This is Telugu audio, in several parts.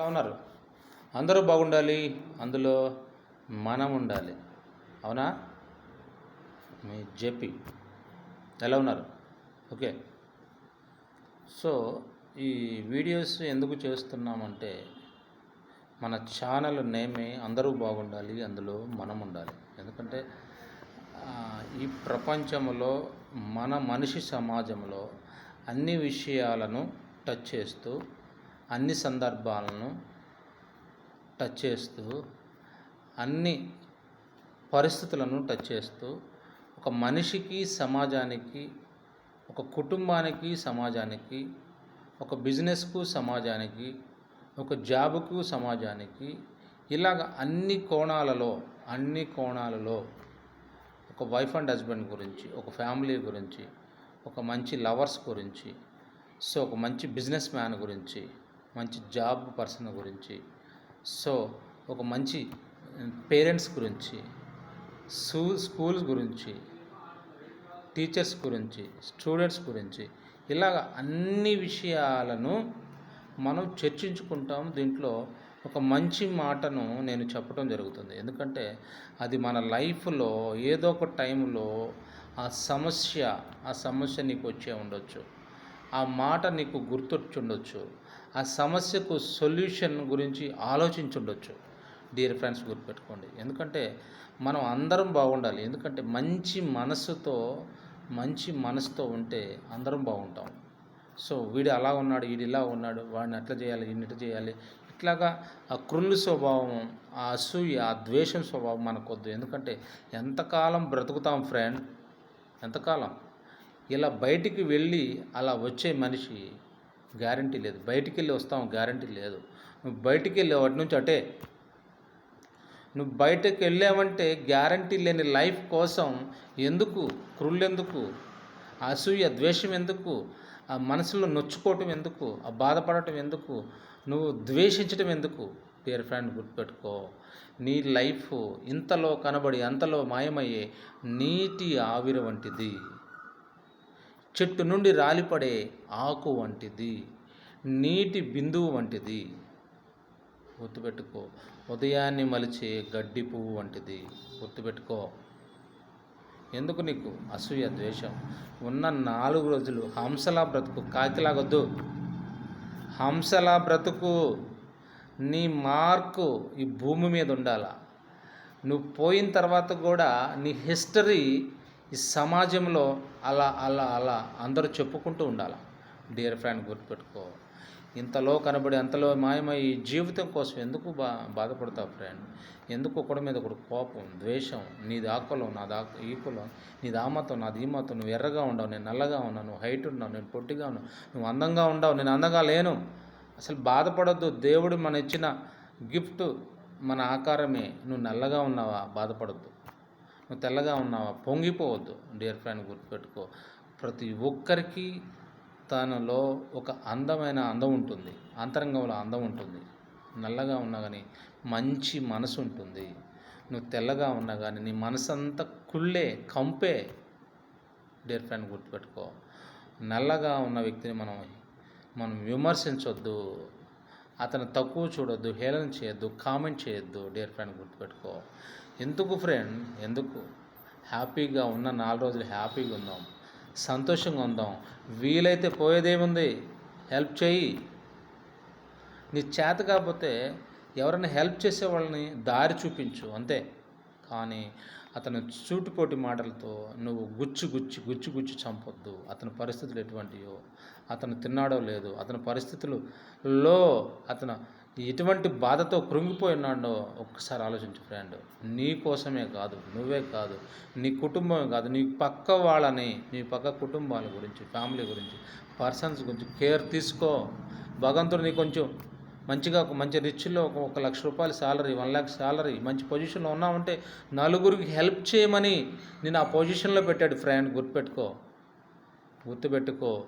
ఎలా ఉన్నారు. అందరూ బాగుండాలి అందులో మనం ఉండాలి. అవునా? మీ జేపీ. ఎలా ఉన్నారు? ఓకే. సో ఈ వీడియోస్ ఎందుకు చేస్తున్నామంటే మన ఛానల్ నేమే అందరూ బాగుండాలి అందులో మనం ఉండాలి. ఎందుకంటే ఈ ప్రపంచంలో మన మనిషి సమాజంలో అన్ని విషయాలను టచ్ చేస్తూ అన్ని సందర్భాలను టచ్ చేస్తూ అన్ని పరిస్థితులను టచ్ చేస్తూ ఒక మనిషికి సమాజానికి ఒక కుటుంబానికి సమాజానికి ఒక బిజినెస్కు సమాజానికి ఒక జాబుకు సమాజానికి ఇలాగ అన్ని కోణాలలో అన్ని కోణాలలో ఒక వైఫ్ అండ్ హస్బెండ్ గురించి ఒక ఫ్యామిలీ గురించి ఒక మంచి లవర్స్ గురించి సో ఒక మంచి బిజినెస్ మ్యాన్ గురించి మంచి జాబ్ పర్సన్ గురించి. సో ఒక మంచి పేరెంట్స్ గురించి స్కూ స్కూల్స్ గురించి టీచర్స్ గురించి స్టూడెంట్స్ గురించి ఇలాగ అన్ని విషయాలను మనం చర్చించుకుంటాం. దీంట్లో ఒక మంచి మాటను నేను చెప్పడం జరుగుతుంది. ఎందుకంటే అది మన లైఫ్లో ఏదో ఒక టైంలో ఆ సమస్య ఆ సమస్య నీకు వచ్చే ఉండొచ్చు. ఆ మాట నీకు గుర్తొచ్చుండొచ్చు. ఆ సమస్యకు సొల్యూషన్ గురించి ఆలోచించుండొచ్చు. డియర్ ఫ్రెండ్స్ గుర్తుపెట్టుకోండి. ఎందుకంటే మనం అందరం బాగుండాలి. ఎందుకంటే మంచి మనసుతో మంచి మనసుతో ఉంటే అందరం బాగుంటాం. సో వీడు అలా ఉన్నాడు వీడు ఇలా ఉన్నాడు వాడిని అట్లా చేయాలి వీడిని ఇట్లా చేయాలి. ఇట్లాగా ఆ క్రుల్లు స్వభావం ఆ అసూయ ఆ ద్వేషం స్వభావం మనకొద్దు. ఎందుకంటే ఎంతకాలం బ్రతుకుతాం ఫ్రెండ్? ఎంతకాలం? ఇలా బయటికి వెళ్ళి అలా వచ్చే మనిషి గ్యారంటీ లేదు. బయటికి వెళ్ళి వస్తాం గ్యారంటీ లేదు. నువ్వు బయటికి వెళ్ళి వాటి నుంచి అటే. నువ్వు బయటకు వెళ్ళావంటే గ్యారంటీ లేని లైఫ్ కోసం ఎందుకు క్రుళ్ళెందుకు అసూయ ద్వేషం ఎందుకు ఆ మనసులో నొచ్చుకోవటం ఎందుకు ఆ బాధపడటం ఎందుకు నువ్వు ద్వేషించటం ఎందుకు? డియర్ ఫ్రెండ్ గుర్తుపెట్టుకో. నీ లైఫ్ ఇంతలో కనబడి అంతలో మాయమయ్యే నీటి ఆవిరి వంటిది. చెట్టు నుండి రాలిపడే ఆకు వంటిది నీటి బిందువు వంటిది. గుర్తుపెట్టుకో ఉదయాన్నే మలిచే గడ్డి పువ్వు వంటిది. గుర్తుపెట్టుకో. ఎందుకు నీకు? అసూయ ద్వేషం. ఉన్న నాలుగు రోజులు హంసలా బ్రతుకు కాకిలాగొద్దు. హంసలా బ్రతుకు నీ మార్కు ఈ భూమి మీద ఉండాల. నువ్వు పోయిన తర్వాత కూడా నీ హిస్టరీ ఈ సమాజంలో అలా అలా అలా అందరూ చెప్పుకుంటూ ఉండాలి? డియర్ ఫ్రెండ్ గుర్తుపెట్టుకో. ఇంతలో కనబడి అంతలో మాయమై ఈ జీవితం కోసం ఎందుకు బా బాధపడతావు ఫ్రెండ్ ఎందుకు ఒకడి మీద ఒకడు కోపం ద్వేషం? నీది ఆ నాది ఆకు ఈ కులం. నీది ఆ మతం నాది ఈ మతం. నువ్వు ఎర్రగా ఉండవు నేను నల్లగా ఉన్నావు నువ్వు హైట్ ఉన్నావు నేను పొట్టిగా ఉన్నావు. నువ్వు అందంగా ఉండవు నేను అందంగా లేను. అసలు బాధపడొద్దు. దేవుడు మన ఇచ్చిన గిఫ్ట్ మన ఆకారమే. నువ్వు నల్లగా ఉన్నావా? బాధపడద్దు. నువ్వు తెల్లగా ఉన్నావా? పొంగిపోవద్దు డియర్ ఫ్రెండ్ గుర్తుపెట్టుకో. ప్రతి ఒక్కరికి తనలో ఒక అందమైన అందం ఉంటుంది. అంతరంగంలో అందం ఉంటుంది. నల్లగా ఉన్నా కానీ మంచి మనసు ఉంటుంది. నువ్వు తెల్లగా ఉన్నా కానీ నీ మనసు అంతా కుళ్ళే కంపే డియర్ ఫ్రెండ్ గుర్తుపెట్టుకో. నల్లగా ఉన్న వ్యక్తిని మనం మనం విమర్శించొద్దు. అతను తక్కువ చూడొద్దు హేళన చేయొద్దు కామెంట్ చేయొద్దు డియర్ ఫ్రెండ్ గుర్తుపెట్టుకో. ఎందుకు ఫ్రెండ్ ఎందుకు? హ్యాపీగా ఉన్న నాలుగు రోజులు హ్యాపీగా ఉందాం. సంతోషంగా ఉందాం. వీలైతే పోయేదేముంది? హెల్ప్ చేయి. నీ చేత కాకపోతే ఎవరైనా హెల్ప్ చేసే వాళ్ళని దారి చూపించు అంతే. కానీ అతను చూటిపోటి మాటలతో నువ్వు గుచ్చి గుచ్చి గుచ్చి గుచ్చి చంపొద్దు. అతని పరిస్థితులు ఎటువంటివో అతను తిన్నాడో లేదు అతని పరిస్థితులలో అతను ఎటువంటి బాధతో కృంగిపోయి ఉన్నాడో ఒక్కసారి ఆలోచించు ఫ్రెండ్. నీ కోసమే కాదు నువ్వే కాదు నీ కుటుంబమే కాదు నీ పక్క వాళ్ళని నీ పక్క కుటుంబాల గురించి ఫ్యామిలీ గురించి పర్సన్స్ గురించి కేర్ తీసుకో. భగవంతుడు నీ కొంచెం మంచిగా ఒక మంచి రిచ్లో ఒక ఒక లక్ష రూపాయల శాలరీ వన్ ల్యాక్ శాలరీ మంచి పొజిషన్లో ఉన్నామంటే నలుగురికి హెల్ప్ చేయమని నేను ఆ పొజిషన్లో పెట్టాడు ఫ్రెండ్. గుర్తుపెట్టుకో. గుర్తుపెట్టుకో.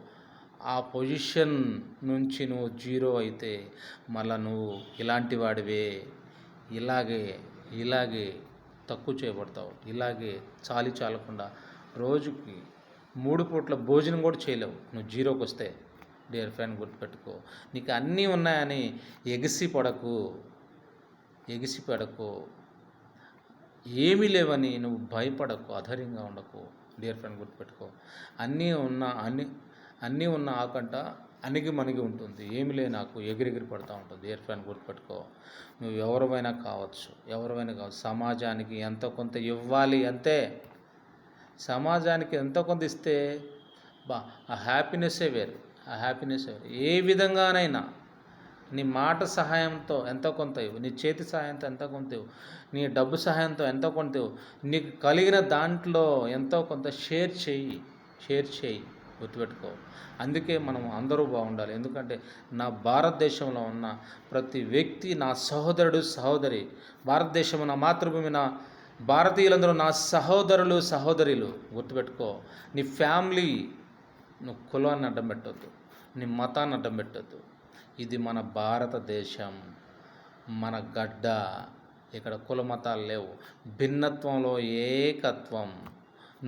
ఆ పొజిషన్ నుంచి నువ్వు జీరో అయితే మళ్ళా నువ్వు ఇలాంటి వాడివే. ఇలాగే ఇలాగే తక్కువ చేయబడతావు. ఇలాగే చాలి చాలకుండా రోజుకి మూడు పూట్ల భోజనం కూడా చేయలేవు. నువ్వు జీరోకి వస్తే డియర్ ఫ్రెండ్ గుర్తుపెట్టుకో. నీకు అన్నీ ఉన్నాయని ఎగిసి పడకు. ఎగిసి పడకు. ఏమీ లేవని నువ్వు భయపడకు. అధైర్యంగా ఉండకు. డియర్ ఫ్రెండ్ గుర్తుపెట్టుకో. అన్నీ ఉన్న అన్ని అన్నీ ఉన్న ఆకంట అణిగి మణిగి ఉంటుంది. ఏమి లే నాకు ఎగిరెగిరి పడుతూ ఉంటుంది. ఇయర్ ఫ్యాన్ గుర్తుపెట్టుకో. నువ్వు ఎవరివైనా కావచ్చు ఎవరివైనా కావచ్చు సమాజానికి ఎంత కొంత ఇవ్వాలి అంతే సమాజానికి ఎంతో కొంత ఇస్తే బా ఆ హ్యాపీనెస్సే వేరు. ఆ హ్యాపీనెస్ వేరు. ఏ విధంగానైనా నీ మాట సహాయంతో ఎంత కొంత ఇవ్వు నీ చేతి సహాయంతో ఎంత కొంత ఇవ్వు నీ డబ్బు సహాయంతో ఎంత కొంత ఇవ్వు నీకు కలిగిన దాంట్లో ఎంతో కొంత షేర్ చేయి. షేర్ చేయి. గుర్తుపెట్టుకో. అందుకే మనం అందరూ బాగుండాలి. ఎందుకంటే నా భారతదేశంలో ఉన్న ప్రతి వ్యక్తి నా సహోదరుడు సహోదరి. భారతదేశం నా మాతృభూమి నా భారతీయులందరూ నా సహోదరులు సహోదరులు. గుర్తుపెట్టుకో. నీ ఫ్యామిలీ నువ్వు కులాన్ని అడ్డం పెట్టొద్దు. నీ మతాన్ని అడ్డం పెట్టొద్దు. ఇది మన భారతదేశం. మన గడ్డ. ఇక్కడ కుల మతాలు లేవు. భిన్నత్వంలో ఏకత్వం.